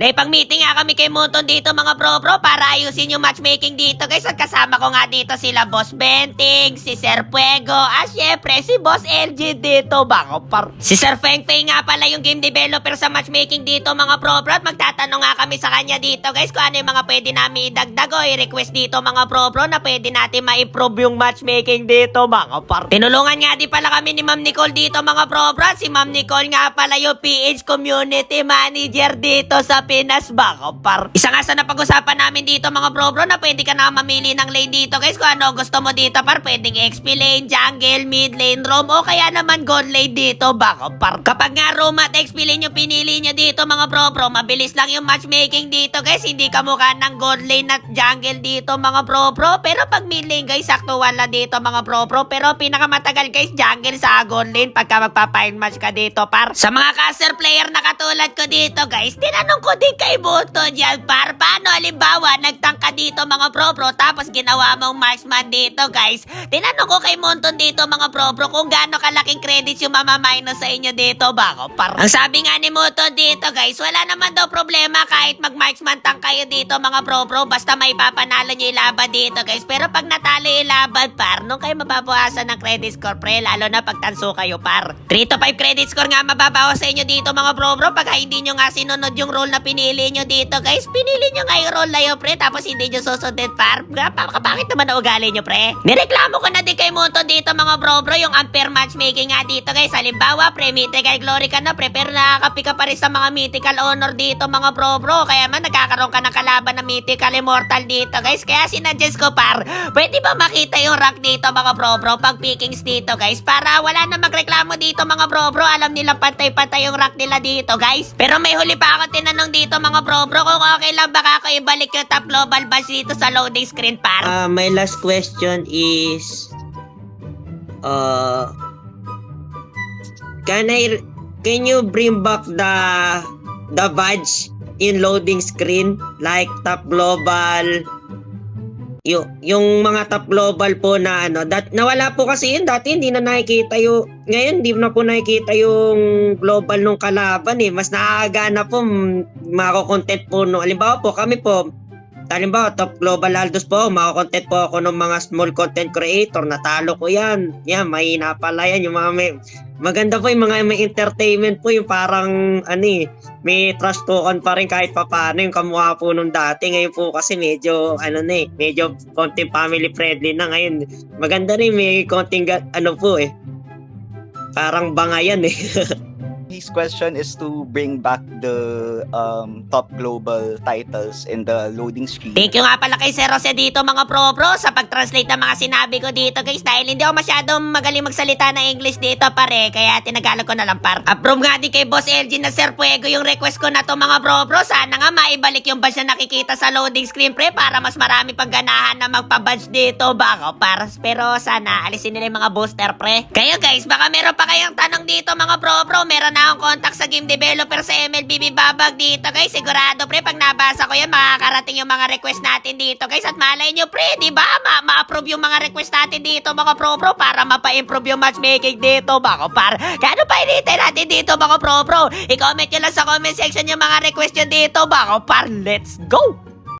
Naipag-meeting nga kami kay Muton dito mga bro bro para ayusin yung matchmaking dito guys. At kasama ko nga dito sila Boss Benting, si Sir Fuego, at syempre si Boss LG dito bako par. Si Sir Feng Feng nga pala yung game developer sa matchmaking dito mga bro bro. At magtatanong nga kami sa kanya dito guys kung ano yung mga pwede namin idagdag o i-request dito mga bro bro na pwede natin ma-improve yung matchmaking dito mga par. Tinulungan nga di pala kami ni Ma'am Nicole dito mga bro bro. At Si Ma'am Nicole nga pala yung PH Community Manager dito sa Pinas bako par. Isa nga sa napag-usapan namin dito mga bro bro na pwede ka na mamili ng lane dito guys kung ano gusto mo dito par. Pwedeng XP lane, jungle, mid lane, roam o kaya naman gold lane dito bako par. Kapag nga roam at XP lane yung pinili nyo dito mga bro bro, mabilis lang yung matchmaking dito guys. Hindi ka mukha ng gold lane at jungle dito mga bro bro. Pero pag mid lane guys, sakto wala dito mga bro bro. Pero pinakamatagal guys, jungle sa gold lane pagka magpa-find match ka dito par. Sa mga caster player na katulad ko dito guys, tinanong ko din kay Buto dyan par. Paano halimbawa, nagtank ka dito mga bro, tapos ginawa mong marksman dito guys. Tinanong ko kay Monton dito mga bro kung gaano kalaking credits yung mamaminus sa inyo dito bako par. Ang sabi nga ni Monton dito guys, wala naman daw problema kahit mag-marksman tank kayo dito mga bro, basta may papanalo nyo yung dito guys. Pero pag natalo yung par, nung kayo mababawasan ng credit score pre, lalo na pag tanso kayo par. 3 to 5 credit score nga mababawas sa inyo dito mga bro, pag hindi nyo nga sinunod yung role na pinili nyo dito guys, pinili nyo nga yung role na yun pre, tapos hindi nyo susundin par. Kapakit naman na ugali nyo pre. Nireklamo ko na din kay Moto dito mga bro bro, yung unfair matchmaking nga dito guys. Halimbawa pre, mythical glory ka na pre, pero nakakapi ka pa rin sa mga mythical honor dito mga bro bro. Kaya man nagkakaroon ka ng kalaban na mythical immortal dito guys. Kaya sinadjust ko par, pwede ba makita yung rank dito mga bro bro pag pickings dito guys? Para wala na magreklamo dito mga bro bro, alam nila pantay-pantay yung rank nila dito guys. Pero may huli pa ako tinanong dito mga bro bro kung okay lang baka ako ibalik yung top global bash dito sa loading screen par. Uh, my last question is uh can I can you bring back the the badge in loading screen like top global yung, yung mga top global po na ano dat nawala po kasi yun dati hindi na nakikita yung ngayon hindi na po nakikita yung global nung kalaban eh. Mas nakakagana po mm, mako-content po no halimbawa po kami po Halimbawa, top global Aldos po, makakontent po ako ng mga small content creator, natalo ko yan. Yan, mahina pala yan. Yung mga may, maganda po yung mga may entertainment po, yung parang, ano eh, may trust token pa rin kahit papaano yung kamukha po nung dati. Ngayon po kasi medyo, ano na eh, medyo konting family friendly na ngayon. Maganda rin, may konting, ano po eh, parang bangayan eh. His question is to bring back the um, top global titles in the loading screen. Thank you nga pala kay Sir Jose dito mga pro pro sa pag-translate ng mga sinabi ko dito guys dahil hindi ako masyadong magaling magsalita ng English dito pare kaya tinagalog ko na lang par. Approve nga din kay Boss LG na Sir Fuego yung request ko na to mga pro pro sana nga maibalik yung badge na nakikita sa loading screen pre para mas marami pang ganahan na magpa-badge dito bako par. Pero sana alisin nila yung mga booster pre. Kayo guys baka meron pa kayong tanong dito mga pro pro meron na akong contact sa game developer sa MLBB Babag dito guys. Sigurado pre pag nabasa ko yan makakarating yung mga request natin dito guys. At malay nyo pre di ba? Ma- ma-approve yung mga request natin dito mga pro pro para mapa-improve yung matchmaking dito bako par. Kano pa inintay natin dito mga pro pro i-comment nyo lang sa comment section yung mga request nyo dito bako par. Let's go